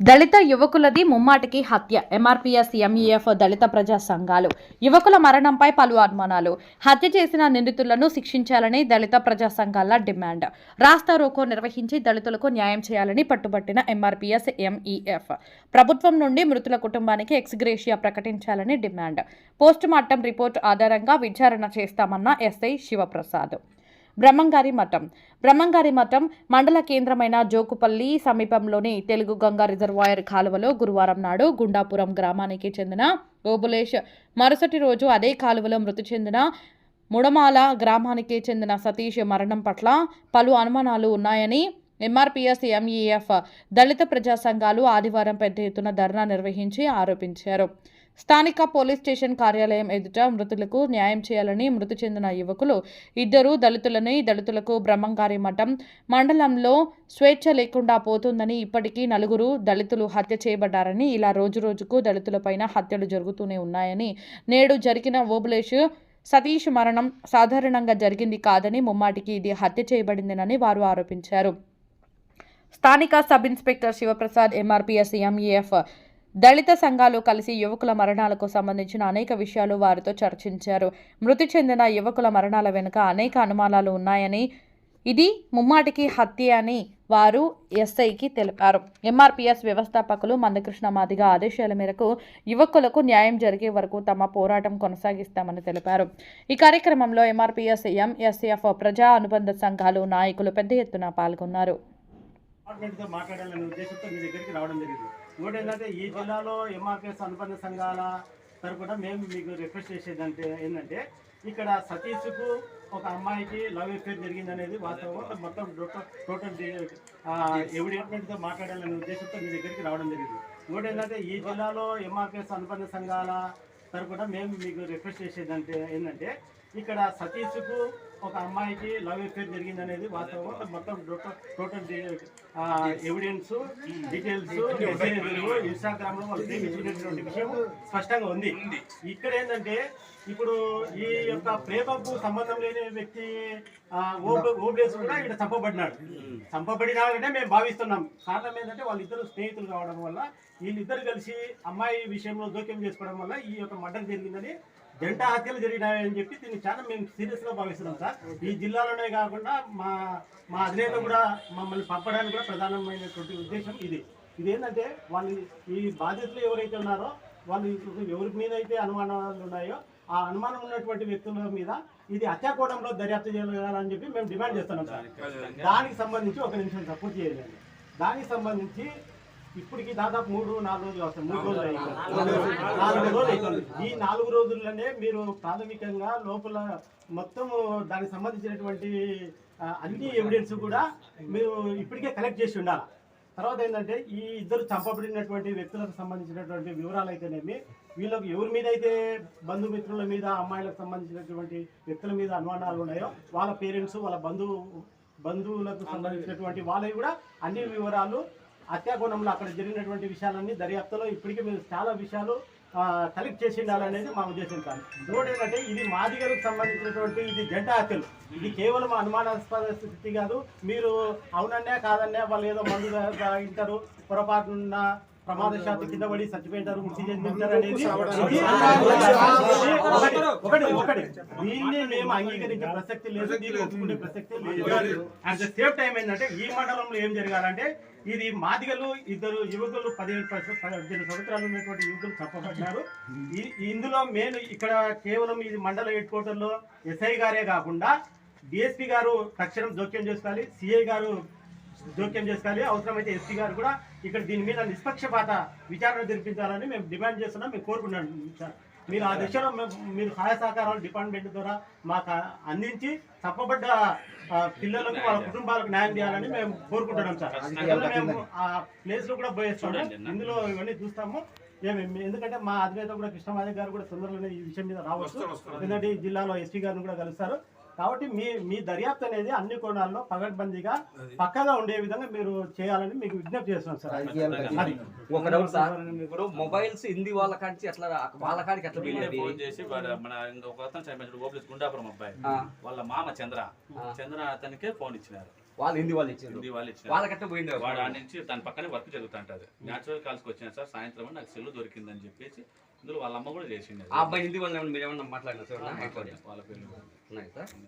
దళిత యువకులది ముమ్మాటికి హత్య. MRPS MEF దళిత ప్రజా సంఘాలు. యువకుల మరణంపై పలు అనుమానాలు. హత్య చేసిన నిందితులను శిక్షించాలని దళిత ప్రజా సంఘాల డిమాండ్. రాస్తా రోకో నిర్వహించి దళితులకు న్యాయం చేయాలని పట్టుబట్టిన ఎంఆర్పీఎస్ ఎంఈఎఫ్. ప్రభుత్వం నుండి మృతుల కుటుంబానికి ఎక్స్గ్రేషియా ప్రకటించాలని డిమాండ్. పోస్టుమార్టం రిపోర్టు రిపోర్ట్ ఆధారంగా విచారణ చేస్తామన్న ఎస్ఐ శివప్రసాద్. బ్రహ్మంగారి మఠం. బ్రహ్మంగారి మఠం మండల కేంద్రమైన జోకుపల్లి సమీపంలోని తెలుగు గంగా రిజర్వాయర్ కాలువలో గురువారం నాడు గుండాపురం గ్రామానికి చెందిన ఓబులేష్ మరుసటి రోజు అదే కాలువలో మృతి చెందిన ముడమాల గ్రామానికి చెందిన సతీష్ మరణం పట్ల పలు అనుమానాలు ఉన్నాయని ఎంఆర్పీఎస్ ఎంఈఎఫ్ దళిత ప్రజా సంఘాలు ఆదివారం పెద్ద ఎత్తున ధర్నా నిర్వహించి ఆరోపించారు. స్థానిక పోలీస్ స్టేషన్ కార్యాలయం ఎదుట మృతులకు న్యాయం చేయాలని మృతి చెందిన యువకులు ఇద్దరు దళితులని దళితులకు బ్రహ్మంగారి మఠం మండలంలో స్వేచ్ఛ లేకుండా పోతుందని ఇప్పటికీ నలుగురు దళితులు హత్య చేయబడ్డారని ఇలా రోజురోజుకు దళితులపైన హత్యలు జరుగుతూనే ఉన్నాయని నేడు జరిగిన ఓబులేష్ సతీష్ మరణం సాధారణంగా జరిగింది కాదని ముమ్మాటికి ఇది హత్య చేయబడిందనని వారు ఆరోపించారు. స్థానిక sub inspector Shivaprasad MRPS MEF దళిత సంఘాలు కలిసి యువకుల మరణాలకు సంబంధించిన అనేక విషయాలు వారితో చర్చించారు. మృతి చెందిన యువకుల మరణాల వెనుక అనేక అనుమానాలు ఉన్నాయని ఇది ముమ్మాటికి హత్య అని వారు ఎస్ఐకి తెలిపారు. ఎంఆర్పిఎస్ వ్యవస్థాపకులు మందకృష్ణ మాదిగ ఆదేశాల మేరకు యువకులకు న్యాయం జరిగే వరకు తమ పోరాటం కొనసాగిస్తామని తెలిపారు. ఈ కార్యక్రమంలో ఎంఆర్పిఎస్ ఎంఎస్ఎఫ్ ప్రజా అనుబంధ సంఘాలు నాయకులు పెద్ద ఎత్తున పాల్గొన్నారు. డిపార్ట్మెంట్తో ఇంకోటి ఏంటంటే ఈ జిల్లాలో ఎంఆర్పిఎస్ అనుబంధ సంఘాల తరపున మేము మీకు రిక్వెస్ట్ చేసేది అంటే ఏంటంటే ఇక్కడ సతీష్కు ఒక అమ్మాయికి లవ్ ఎఫేర్ జరిగింది అనేది వాస్తవం మొత్తం టోటల్ టోటల్ ఎవిడెంట్మెంట్తో మాట్లాడాలనే ఉద్దేశంతో మీ దగ్గరికి రావడం జరిగింది. ఇంకోటి ఏంటంటే ఈ జిల్లాలో ఎంఆర్పిఎస్ అనుబంధ సంఘాల తరపున మేము మీకు రిక్వెస్ట్ చేసేది అంటే ఏంటంటే ఇక్కడ సతీష్కు ఒక అమ్మాయికి లవ్ ఎఫేర్ జరిగింది అనేది వాస్తవం మొత్తం టోటల్ టోటల్ ఎవిడెన్స్ డీటెయిల్స్ ఇన్స్టాగ్రామ్లో వాళ్ళు ప్రేమించినటువంటి విషయం స్పష్టంగా ఉంది. ఇక్కడ ఏంటంటే ఇప్పుడు ఈ యొక్క ప్రేమకు సంబంధం లేని వ్యక్తి ఓబ్లేస్ కూడా ఇక్కడ చంపబడినాడు. చంపబడినాడనే మేము భావిస్తున్నాం. కారణం ఏంటంటే వాళ్ళిద్దరు స్నేహితులు కావడం వల్ల వీళ్ళిద్దరు కలిసి అమ్మాయి విషయంలో జోక్యం చేసుకోవడం వల్ల ఈ యొక్క మర్డర్ జరిగిందని జంట హత్యలు జరిగినాయని చెప్పి దీన్ని చాలా మేము సీరియస్గా భావిస్తున్నాం సార్. ఈ జిల్లాలోనే కాకుండా మా మా అధినేత కూడా మమ్మల్ని పంపడానికి కూడా ప్రధానమైనటువంటి ఉద్దేశం ఇది. ఇది ఏంటంటే వాళ్ళు ఈ బాధితులు ఎవరైతే ఉన్నారో వాళ్ళు ఎవరి మీద అయితే అనుమానాలు ఉన్నాయో ఆ అనుమానం ఉన్నటువంటి వ్యక్తుల మీద ఇది హత్యాకోణంలో దర్యాప్తు చేయాలని చెప్పి మేము డిమాండ్ చేస్తున్నాం సార్. దానికి సంబంధించి ఒక నిమిషం సార్ పూర్తి చేయాలి దానికి సంబంధించి ఇప్పటికి దాదాపు మూడు నాలుగు రోజులు వస్తాయి మూడు రోజులు నాలుగు రోజులు అవుతుంది ఈ నాలుగు రోజుల్లోనే మీరు ప్రాథమికంగా లోపల మొత్తం దానికి సంబంధించినటువంటి అన్ని ఎవిడెన్స్ కూడా మీరు ఇప్పటికే కలెక్ట్ చేసి ఉండాలి? తర్వాత ఏంటంటే ఈ ఇద్దరు చంపబడినటువంటి వ్యక్తులకు సంబంధించినటువంటి వివరాలు అయితేనేమి వీళ్ళకి ఎవరి మీద అయితే బంధుమిత్రుల మీద అమ్మాయిలకు సంబంధించినటువంటి వ్యక్తుల మీద అనుమానాలు ఉన్నాయో వాళ్ళ పేరెంట్స్ వాళ్ళ బంధువు బంధువులకు సంబంధించినటువంటి వాళ్ళవి కూడా అన్ని వివరాలు హత్యాకోణంలో అక్కడ జరిగినటువంటి విషయాలన్నీ దర్యాప్తులో ఇప్పటికీ మీరు చాలా విషయాలు కలెక్ట్ చేసి ఉండాలనేది మా ఉద్దేశం కాదు. ఇంకోటి ఏంటంటే ఇది మాదిగలకు సంబంధించినటువంటి ఇది జంట హత్యలు. ఇది కేవలం అనుమానాస్పద స్థితి కాదు. మీరు అవునన్నా కాదన్నా వాళ్ళు ఏదో మందు తాగింటారు పొరపాటున ప్రమాదశాత్తు కింద పడి చచ్చిపోయింటారు మృతి చెందింటారు అనేది ఒకటి. ఒకటి దీన్ని మేము అంగీకరించే ప్రసక్తి లేదు దీన్ని ఒప్పుకునే ప్రసక్తి లేదు. అట్ ద సేమ్ టైం ఏంటంటే ఈ మండలంలో ఏం జరగాలంటే ఇది మాదిగలు ఇద్దరు యువకులు పదిహేను పది- పద్దెనిమిది సంవత్సరాలు ఉన్నటువంటి యువకులు చంపబడ్డారు. ఇందులో మెయిన్ ఇక్కడ కేవలం ఇది మండల హెడ్ క్వార్టర్లో ఎస్ఐ గారే కాకుండా డిఎస్పీ గారు తక్షణం జోక్యం చేసుకోవాలి సిఐ గారు జోక్యం చేసుకోవాలి. అవసరమైతే ఎస్పీ గారు కూడా ఇక్కడ దీని మీద నిష్పక్షపాత విచారణ జరిపించాలని మేము డిమాండ్ చేస్తున్నాం. మేము కోరుకున్నాం సార్. మీరు ఆ దిశలో మీరు సహాయ సహకారాలు డిపార్ట్మెంట్ ద్వారా మాకు అందించి తప్పబడ్డ పిల్లలకు వాళ్ళ కుటుంబాలకు న్యాయం చేయాలని మేము కోరుకుంటున్నాం సార్. మేము ఆ ప్లేస్లో కూడా పోయేస్తాము. ఇందులో ఇవన్నీ చూస్తాము. ఎందుకంటే మా అధినేత కూడా కృష్ణమాధవ్ గారు కూడా తొందరలోనే ఈ విషయం మీద రావచ్చు. ఎందుకంటే జిల్లాలో ఎస్పీ గారిని కూడా కలుస్తారు. కాబట్టి మీ మీ దర్యాప్తు అనేది అన్ని కోణాల్లో పగడ్బందీగా పక్కగా ఉండే విధంగా మీరు చేయాలని మీకు విజ్ఞప్తి చేస్తున్నాం సార్. ఒక డౌట్ సార్ ఇప్పుడు మొబైల్స్ హిందీ వాళ్ళ కాడికి ఎట్లా వాళ్ళ కాడికి ఎట్లా ఫోన్ చేసి వాడు మన ఇంకొక అతను చనిపోయాడు ఓబ్లేస్ గుండాపురం అబ్బాయి. వాళ్ళ మామ చంద్ర. చంద్ర అతనికే ఫోన్ ఇచ్చినారు. వాళ్ళు హిందీ వాళ్ళు ఇచ్చారు. హిందీ వాళ్ళు ఇచ్చిన వాళ్ళకట్ట పోయింది వాడు ఆ నుంచి దాని పక్కనే వర్క్ జరుగుతుంటది. న్యాచురల్ కాల్స్కి వచ్చిన సార్ సాయంత్రం నాకు సెల్ దొరికిందని చెప్పేసి ఇందులో వాళ్ళ అమ్మ కూడా చేసింది. ఆ అబ్బాయి హిందీ వాళ్ళు ఏమన్నా మీరు ఏమన్నా మాట్లాడినా. సార్ వాళ్ళ పేరు ఉన్నాయి సార్?